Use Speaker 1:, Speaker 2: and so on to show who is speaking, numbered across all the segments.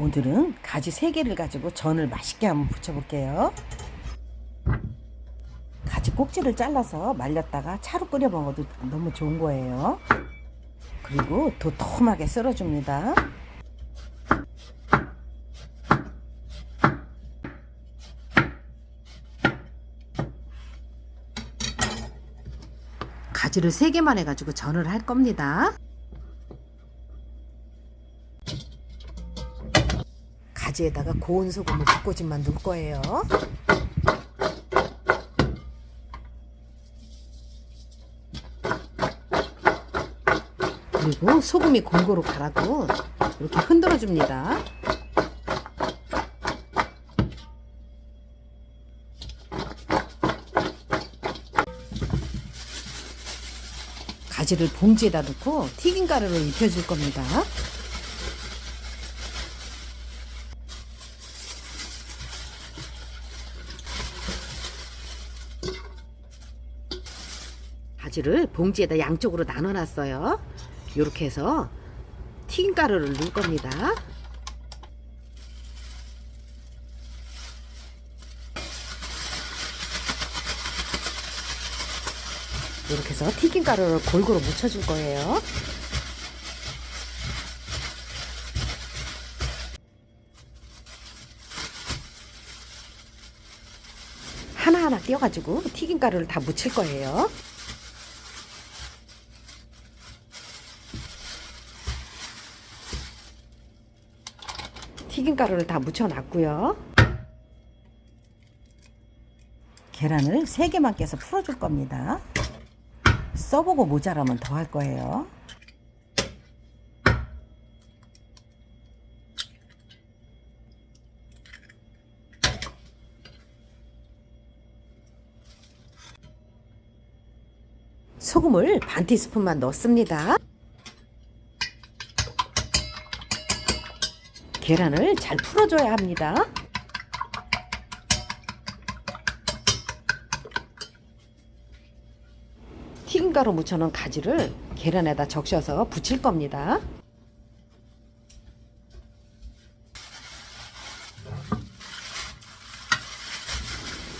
Speaker 1: 오늘은 가지 3개를 가지고 전을 맛있게 한번 부쳐볼게요. 가지 꼭지를 잘라서 말렸다가 차로 끓여 먹어도 너무 좋은 거예요. 그리고 도톰하게 썰어줍니다. 가지를 3개만 해가지고 전을 할 겁니다. 가지에다가 고운 소금을 붓고집만 넣을 거예요. 그리고 소금이 골고루 갈아도 이렇게 흔들어 줍니다. 가지를 봉지에다 넣고 튀김 가루를 입혀줄 겁니다. 바지를 봉지에다 양쪽으로 나눠 놨어요. 이렇게 해서 튀김 가루를 넣을 겁니다. 이렇게 해서 튀김 가루를 골고루 묻혀줄 거예요. 하나하나 띄어가지고 튀김 가루를 다 묻힐 거예요. 튀김 가루를 다 묻혀놨고요. 계란을 3개만 깨서 풀어줄 겁니다. 써보고 모자라면 더 할 거예요. 소금을 반 티스푼만 넣습니다. 계란을 잘 풀어줘야 합니다. 튀김가루 묻혀놓은 가지를 계란에다 적셔서 붙일 겁니다.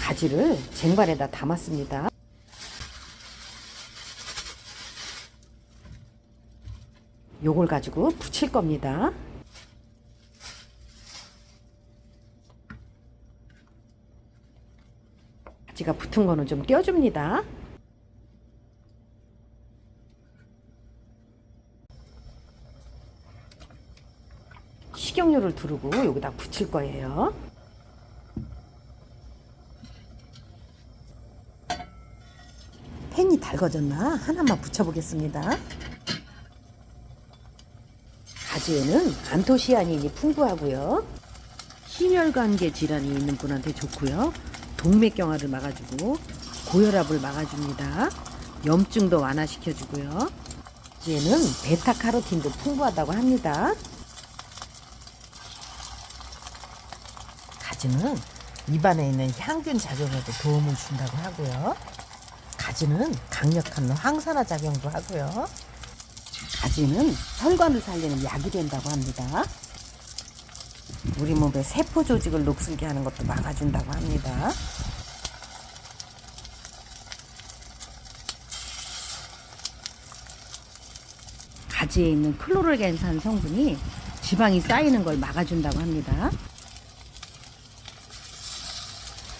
Speaker 1: 가지를 쟁반에다 담았습니다. 요걸 가지고 붙일 겁니다. 가지가 붙은 거는 좀 떼어줍니다. 식용유를 두르고 여기다 붙일 거예요. 팬이 달궈졌나 하나만 붙여보겠습니다. 가지에는 안토시아닌이 풍부하고요. 심혈관계 질환이 있는 분한테 좋고요. 동맥경화를 막아주고 고혈압을 막아줍니다. 염증도 완화시켜주고요. 얘는 베타카로틴도 풍부하다고 합니다. 가지는 입안에 있는 향균 작용에도 도움을 준다고 하고요. 가지는 강력한 항산화 작용도 하고요. 가지는 혈관을 살리는 약이 된다고 합니다. 우리 몸의 세포 조직을 녹슬게 하는 것도 막아준다고 합니다. 가지에 있는 클로르겐산 성분이 지방이 쌓이는 걸 막아준다고 합니다.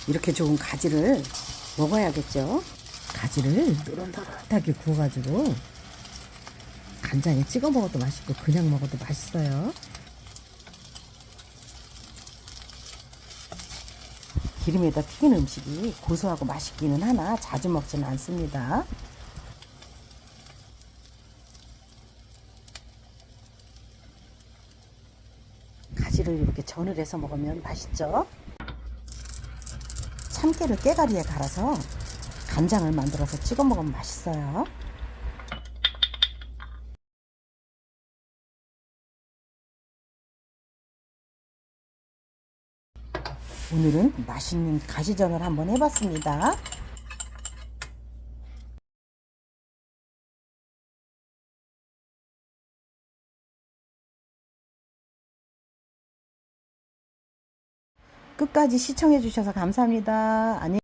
Speaker 1: 이렇게 좋은 가지를 먹어야겠죠. 가지를 노릇노릇하게 구워가지고 간장에 찍어 먹어도 맛있고 그냥 먹어도 맛있어요. 기름에다 튀긴 음식이 고소하고 맛있기는 하나 자주 먹지는 않습니다. 가지를 이렇게 전을 해서 먹으면 맛있죠. 참깨를 깨가리에 갈아서 간장을 만들어서 찍어 먹으면 맛있어요. 오늘은 맛있는 가지전을 한번 해봤습니다. 끝까지 시청해 주셔서 감사합니다. 안녕히